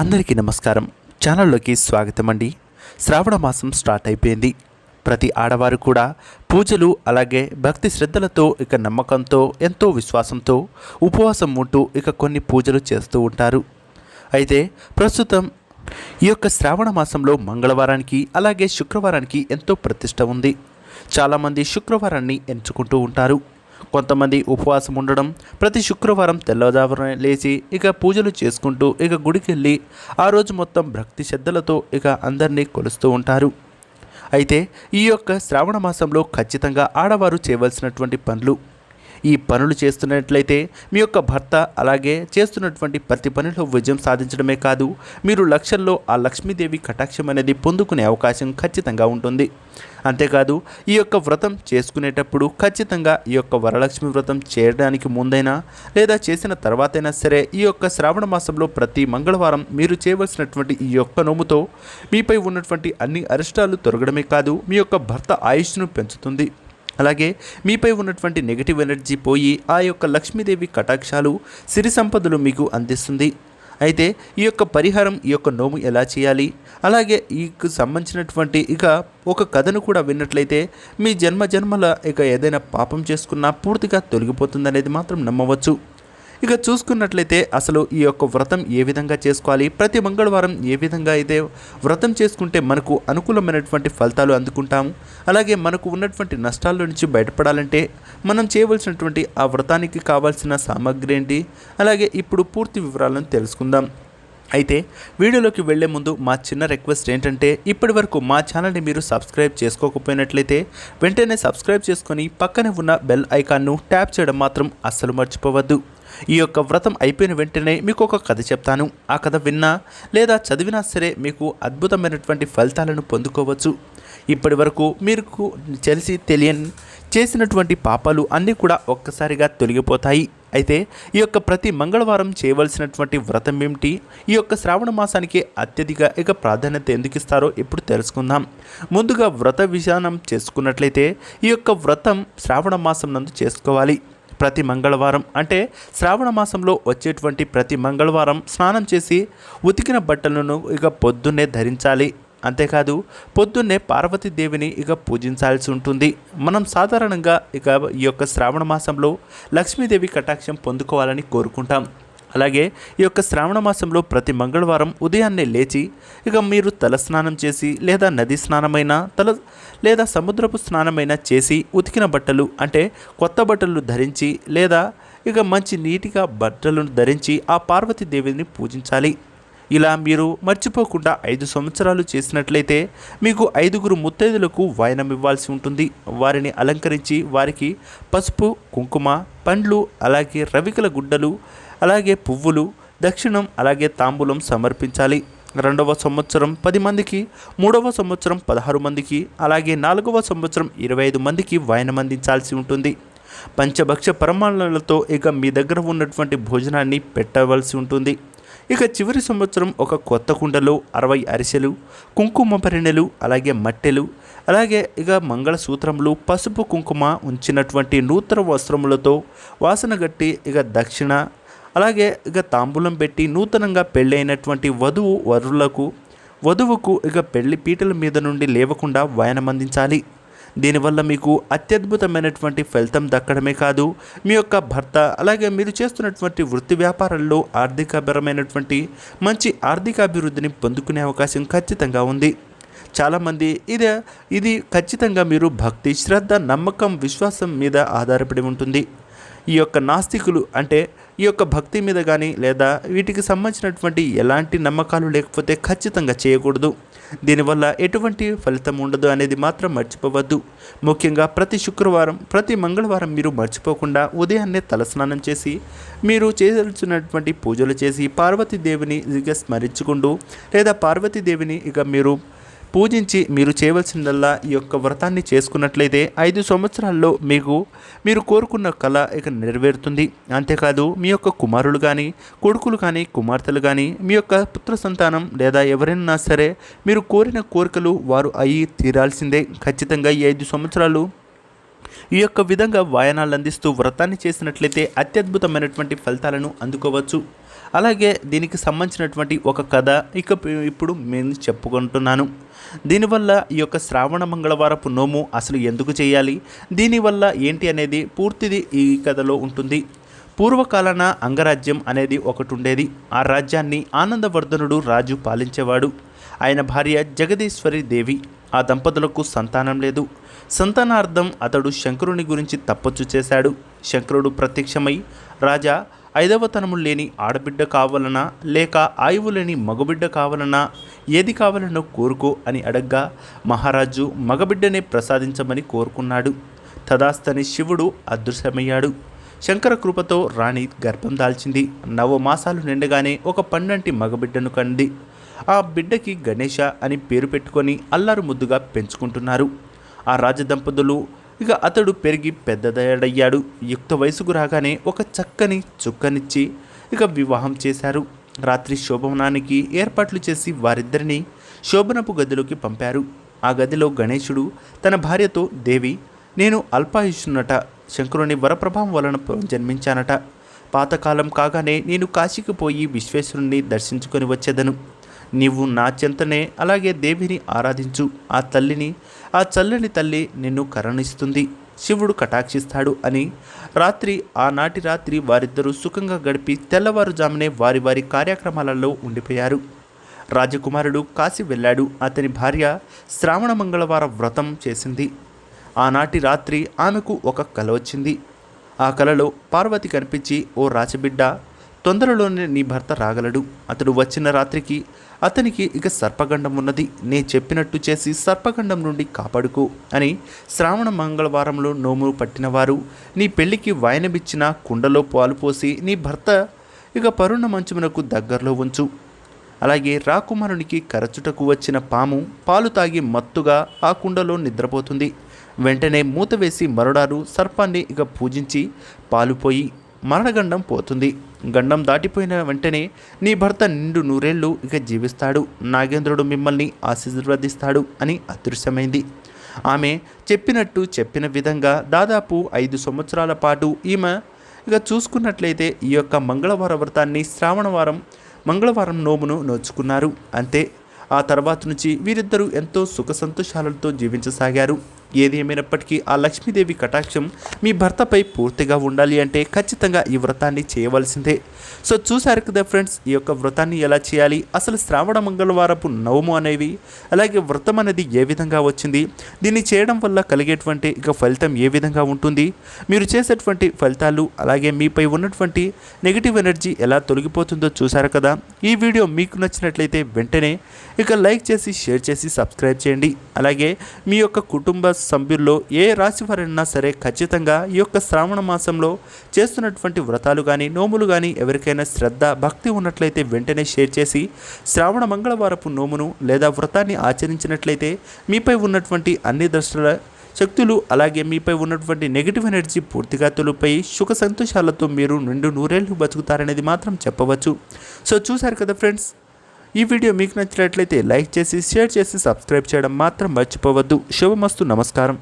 అందరికీ నమస్కారం. ఛానల్లోకి స్వాగతం అండి. శ్రావణ మాసం స్టార్ట్ అయిపోయింది. ప్రతి ఆడవారు కూడా పూజలు అలాగే భక్తి శ్రద్ధలతో ఇక నమ్మకంతో ఎంతో విశ్వాసంతో ఉపవాసం ఉంటూ ఇక కొన్ని పూజలు చేస్తూ ఉంటారు. అయితే ప్రస్తుతం ఈ యొక్క శ్రావణ మాసంలో మంగళవారానికి అలాగే శుక్రవారానికి ఎంతో ప్రతిష్ట ఉంది. చాలామంది శుక్రవారాన్ని ఎంచుకుంటూ ఉంటారు. కొంతమంది ఉపవాసం ఉండడం ప్రతి శుక్రవారం తెల్లవారుజామున లేచి ఇక పూజలు చేసుకుంటూ ఇక గుడికి వెళ్ళి ఆ రోజు మొత్తం భక్తి శ్రద్ధలతో ఇక అందరినీ కొలుస్తూ ఉంటారు. అయితే ఈ యొక్క శ్రావణ మాసంలో ఖచ్చితంగా ఆడవారు చేయవలసినటువంటి పనులు ఈ పనులు చేస్తున్నట్లయితే మీ యొక్క భర్త అలాగే చేస్తున్నటువంటి ప్రతి పనిలో విజయం సాధించడమే కాదు మీరు లక్ష్యంలో ఆ లక్ష్మీదేవి కటాక్షం అనేది పొందుకునే అవకాశం ఖచ్చితంగా ఉంటుంది. అంతేకాదు ఈ యొక్క వ్రతం చేసుకునేటప్పుడు ఖచ్చితంగా ఈ యొక్క వరలక్ష్మి వ్రతం చేయడానికి ముందైనా లేదా చేసిన తర్వాతైనా సరే ఈ యొక్క శ్రావణ మాసంలో ప్రతి మంగళవారం మీరు చేయవలసినటువంటి ఈ యొక్క నోముతో మీపై ఉన్నటువంటి అన్ని అరిష్టాలు తొలగడమే కాదు మీ యొక్క భర్త ఆయుష్ను పెంచుతుంది. అలాగే మీపై ఉన్నటువంటి నెగిటివ్ ఎనర్జీ పోయి ఆ యొక్క లక్ష్మీదేవి కటాక్షాలు సిరి సంపదలు మీకు అందిస్తుంది. అయితే ఈ యొక్క పరిహారం ఈ యొక్క నోము ఎలా చేయాలి? అలాగే ఈకు సంబంధించినటువంటి ఇక ఒక కథను కూడా విన్నట్లయితే మీ జన్మ జన్మల ఇక ఏదైనా పాపం చేసుకున్నా పూర్తిగా తొలగిపోతుందనేది మాత్రం నమ్మవచ్చు. ఇక చూసుకున్నట్లయితే అసలు ఈ యొక్క వ్రతం ఏ విధంగా చేసుకోవాలి? ప్రతి మంగళవారం ఏ విధంగా అయితే వ్రతం చేసుకుంటే మనకు అనుకూలమైనటువంటి ఫలితాలు అందుకుంటాము? అలాగే మనకు ఉన్నటువంటి నష్టాల నుంచి బయటపడాలంటే మనం చేయవలసినటువంటి ఆ వ్రతానికి కావాల్సిన సామాగ్రి ఏంటి? అలాగే ఇప్పుడు పూర్తి వివరాలను తెలుసుకుందాం. అయితే వీడియోలోకి వెళ్ళే ముందు మా చిన్న రిక్వెస్ట్ ఏంటంటే ఇప్పటి వరకు మా ఛానల్ని మీరు సబ్స్క్రైబ్ చేసుకోకపోయినట్లయితే వెంటనే సబ్స్క్రైబ్ చేసుకొని పక్కనే ఉన్న బెల్ ఐకాన్ను ట్యాప్ చేయడం మాత్రం అస్సలు మర్చిపోవద్దు. ఈ యొక్క వ్రతం అయిపోయిన వెంటనే మీకు ఒక కథ చెప్తాను. ఆ కథ విన్నా లేదా చదివినా సరే మీకు అద్భుతమైనటువంటి ఫలితాలను పొందుకోవచ్చు. ఇప్పటి వరకు మీకు తెలిసి తెలియని చేసినటువంటి పాపాలు అన్నీ కూడా ఒక్కసారిగా తొలగిపోతాయి. అయితే ఈ యొక్క ప్రతి మంగళవారం చేయవలసినటువంటి వ్రతం ఏమిటి? ఈ యొక్క శ్రావణ మాసానికి అత్యధిక ఇక ప్రాధాన్యత ఎందుకు ఇస్తారో ఇప్పుడు తెలుసుకుందాం. ముందుగా వ్రత విధానం చేసుకున్నట్లయితే ఈ యొక్క వ్రతం శ్రావణ మాసం నందు చేసుకోవాలి. ప్రతి మంగళవారం అంటే శ్రావణ మాసంలో వచ్చేటువంటి ప్రతి మంగళవారం స్నానం చేసి ఉతికిన బట్టలను ఇక పొద్దున్నే ధరించాలి. అంతేకాదు పొద్దున్నే పార్వతీదేవిని ఇక పూజించాల్సి ఉంటుంది. మనం సాధారణంగా ఇక ఈ యొక్క శ్రావణ మాసంలో లక్ష్మీదేవి కటాక్షం పొందుకోవాలని కోరుకుంటాం. అలాగే ఈ యొక్క శ్రావణ మాసంలో ప్రతి మంగళవారం ఉదయాన్నే లేచి ఇక మీరు తల స్నానం చేసి లేదా నది స్నానమైనా తల లేదా సముద్రపు స్నానమైనా చేసి ఉతికిన బట్టలు అంటే కొత్త బట్టలు ధరించి లేదా ఇక మంచి నీటిగా బట్టలను ధరించి ఆ పార్వతీదేవిని పూజించాలి. ఇలా మీరు మర్చిపోకుండా ఐదు సంవత్సరాలు చేసినట్లయితే మీకు ఐదుగురు ముత్తైదులకు వాయనం ఇవ్వాల్సి ఉంటుంది. వారిని అలంకరించి వారికి పసుపు కుంకుమ పండ్లు అలాగే రవికల గుడ్డలు అలాగే పువ్వులు దక్షిణం అలాగే తాంబూలం సమర్పించాలి. రెండవ సంవత్సరం పది మందికి మూడవ సంవత్సరం పదహారు మందికి అలాగే నాలుగవ సంవత్సరం ఇరవై ఐదు మందికి వాయనం అందించాల్సి ఉంటుంది. పంచభక్ష పరమాణాలతో ఇక మీ దగ్గర ఉన్నటువంటి భోజనాన్ని పెట్టవలసి ఉంటుంది. ఇక చివరి సంవత్సరం ఒక కొత్త కుండలో అరవై అరిసెలు కుంకుమ పరిణెలు అలాగే మట్టెలు అలాగే ఇక మంగళసూత్రములు పసుపు కుంకుమ ఉంచినటువంటి నూతన వస్త్రములతో వాసన గట్టి ఇక దక్షిణ అలాగే ఇక తాంబూలం పెట్టి నూతనంగా పెళ్ళైనటువంటి వధువు వరులకు వధువుకు ఇక పెళ్ళి పీటల మీద నుండి లేవకుండా వాయనం అందించాలి. దీనివల్ల మీకు అత్యద్భుతమైనటువంటి ఫలితం దక్కడమే కాదు. మీ యొక్క భర్త అలాగే మీరు చేస్తున్నటువంటి వృత్తి వ్యాపారాల్లో ఆర్థికపరమైనటువంటి మంచి ఆర్థిక అభివృద్ధిని పొందుకునే అవకాశం ఖచ్చితంగా ఉంది. చాలామంది ఇది ఇది ఖచ్చితంగా మీరు భక్తి శ్రద్ధ నమ్మకం విశ్వాసం మీద ఆధారపడి ఉంటుంది. ఈ యొక్క నాస్తికులు అంటే ఈ యొక్క భక్తి మీద కానీ లేదా వీటికి సంబంధించినటువంటి ఎలాంటి నమ్మకాలు లేకపోతే ఖచ్చితంగా చేయకూడదు. దీనివల్ల ఎటువంటి ఫలితం ఉండదు అనేది మాత్రం మర్చిపోవద్దు. ముఖ్యంగా ప్రతి శుక్రవారం ప్రతి మంగళవారం మీరు మర్చిపోకుండా ఉదయాన్నే తలస్నానం చేసి మీరు చేయాల్సినటువంటి పూజలు చేసి పార్వతీదేవిని ఇక స్మరించుకుంటూ లేదా పార్వతీదేవిని ఇక మీరు పూజించి మీరు చేయవలసిందల్లా ఈ యొక్క వ్రతాన్ని చేసుకున్నట్లయితే ఐదు సంవత్సరాల్లో మీకు మీరు కోరుకున్న కళ ఇక నెరవేరుతుంది. అంతేకాదు మీ యొక్క కుమారులు కానీ కొడుకులు కానీ కుమార్తెలు కానీ మీ యొక్క పుత్ర సంతానం లేదా ఎవరైనా సరే మీరు కోరిన కోరికలు వారు అయి తీరాల్సిందే. ఖచ్చితంగా ఈ ఐదు సంవత్సరాలు ఈ యొక్క విధంగా వాయనాలు అందిస్తూ వ్రతాన్ని చేసినట్లయితే అత్యద్భుతమైనటువంటి ఫలితాలను అందుకోవచ్చు. అలాగే దీనికి సంబంధించినటువంటి ఒక కథ ఇక ఇప్పుడు నేను చెప్పుకుంటున్నాను. దీనివల్ల ఈ యొక్క శ్రావణ మంగళవారపు నోము అసలు ఎందుకు చేయాలి? దీనివల్ల ఏంటి అనేది పూర్తిది ఈ కథలో ఉంటుంది. పూర్వకాలన అంగరాజ్యం అనేది ఒకటి ఉండేది ఆ రాజ్యాన్ని ఆనందవర్ధనుడు రాజు పాలించేవాడు. ఆయన భార్య జగదీశ్వరి దేవి. ఆ దంపతులకు సంతానం లేదు. సంతానార్థం అతడు శంకరుని గురించి తప్పచ్చు చేశాడు. శంకరుడు ప్రత్యక్షమై రాజా ఐదవతనము లేని ఆడబిడ్డ కావాలనా? లేక ఆయువు లేని మగబిడ్డ కావాలనా? ఏది కావాలనో కోరుకో అని అడగ్గా మహారాజు మగబిడ్డనే ప్రసాదించమని కోరుకున్నాడు. తదాస్తని శివుడు అదృశ్యమయ్యాడు. శంకర కృపతో రాణి గర్భం దాల్చింది. నవమాసాలు నిండగానే ఒక పండంటి మగబిడ్డను కంది. ఆ బిడ్డకి గణేష అని పేరు పెట్టుకొని అల్లారు ముద్దుగా పెంచుకుంటున్నారు. ఆ రాజదంపతులు ఇక అతడు పెరిగి పెద్దదయ్యాడు యుక్త వయసుకు రాగానే ఒక చక్కని చుక్కనిచ్చి ఇక వివాహం చేశారు. రాత్రి శోభనానికి ఏర్పాట్లు చేసి వారిద్దరిని శోభనపు గదిలోకి పంపారు. ఆ గదిలో గణేశుడు తన భార్యతో దేవి నేను అల్పాయుష్నున్నట. శంకరుని వరప్రభావం వలన జన్మించానట. పాతకాలం కాగానే నేను కాశీకి పోయి విశ్వేశ్వరుణ్ణి దర్శించుకొని వచ్చేదను. నీవు నా చెంతనే అలాగే దేవిని ఆరాధించు. ఆ తల్లిని ఆ చల్లని తల్లి నిన్ను కరుణిస్తుంది. శివుడు కటాక్షిస్తాడు అని రాత్రి ఆనాటి రాత్రి వారిద్దరూ సుఖంగా గడిపి తెల్లవారుజామునే వారి వారి కార్యక్రమాలలో ఉండిపోయారు. రాజకుమారుడు కాశీ వెళ్ళాడు. అతని భార్య శ్రావణ మంగళవార వ్రతం చేసింది. ఆనాటి రాత్రి ఆమెకు ఒక కల వచ్చింది. ఆ కలలో పార్వతి కనిపించి ఓ రాచబిడ్డ తొందరలోనే నీ భర్త రాగలడు. అతడు వచ్చిన రాత్రికి అతనికి ఇక సర్పగండం ఉన్నది. నే చెప్పినట్టు చేసి సర్పగండం నుండి కాపాడుకో అని శ్రావణ మంగళవారంలో నోము పట్టినవారు నీ పెళ్ళికి వాయనమిచ్చిన కుండలో పాలు పోసి నీ భర్త ఇక పరుణ మంచమునకు దగ్గరలో ఉంచు. అలాగే రాకుమారునికి కరచుటకు వచ్చిన పాము పాలు తాగి మత్తుగా ఆ కుండలో నిద్రపోతుంది. వెంటనే మూత వేసి మరుడారు. సర్పాన్ని ఇక పూజించి పాలు పోయి మరణగండం పోతుంది. గండం దాటిపోయిన వెంటనే నీ భర్త నిండు నూరేళ్ళు ఇక జీవిస్తాడు. నాగేంద్రుడు మిమ్మల్ని ఆశీర్వదిస్తాడు అని అదృశ్యమైంది. ఆమె చెప్పినట్టు చెప్పిన విధంగా దాదాపు ఐదు సంవత్సరాల పాటు ఈమె ఇక చూసుకున్నట్లయితే ఈ యొక్క మంగళవార వ్రతాన్ని శ్రావణవారం మంగళవారం నోమును నోచుకున్నారు. అంతే. ఆ తర్వాత నుంచి వీరిద్దరూ ఎంతో సుఖ సంతోషాలతో జీవించసాగారు. ఏది ఏమైనప్పటికీ ఆ లక్ష్మీదేవి కటాక్షం మీ భర్తపై పూర్తిగా ఉండాలి అంటే ఖచ్చితంగా ఈ వ్రతాన్ని చేయవలసిందే. సో చూసారు కదా ఫ్రెండ్స్ ఈ యొక్క వ్రతాన్ని ఎలా చేయాలి? అసలు శ్రావణ మంగళవారపు నవము అనేవి? అలాగే వ్రతం అనేది ఏ విధంగా వచ్చింది? దీన్ని చేయడం వల్ల కలిగేటువంటి ఇక ఫలితం ఏ విధంగా ఉంటుంది? మీరు చేసేటువంటి ఫలితాలు అలాగే మీపై ఉన్నటువంటి నెగిటివ్ ఎనర్జీ ఎలా తొలగిపోతుందో చూశారు కదా? ఈ వీడియో మీకు నచ్చినట్లయితే వెంటనే ఇక లైక్ చేసి షేర్ చేసి సబ్స్క్రైబ్ చేయండి. అలాగే మీ యొక్క కుటుంబ సభ్యుల్లో ఏ రాశి వారైనా సరే ఖచ్చితంగా ఈ యొక్క శ్రావణ మాసంలో చేస్తున్నటువంటి వ్రతాలు కానీ నోములు కానీ ఎవరికైనా శ్రద్ధ భక్తి ఉన్నట్లయితే వెంటనే షేర్ చేసి శ్రావణ మంగళవారపు నోమును లేదా వ్రతాన్ని ఆచరించినట్లయితే మీపై ఉన్నటువంటి అన్ని దృష్టుల శక్తులు అలాగే మీపై ఉన్నటువంటి నెగిటివ్ ఎనర్జీ పూర్తిగా తొలిపోయి సుఖ సంతోషాలతో మీరు నిండు నూరేళ్ళు బతుకుతారనేది మాత్రం చెప్పవచ్చు. సో చూశారు కదా ఫ్రెండ్స్? ఈ వీడియో మీకు నచ్చినట్లయితే లైక్ చేసి షేర్ చేసి సబ్స్క్రైబ్ చేయడం మాత్రం మర్చిపోవద్దు. శుభమస్తు. నమస్కారం.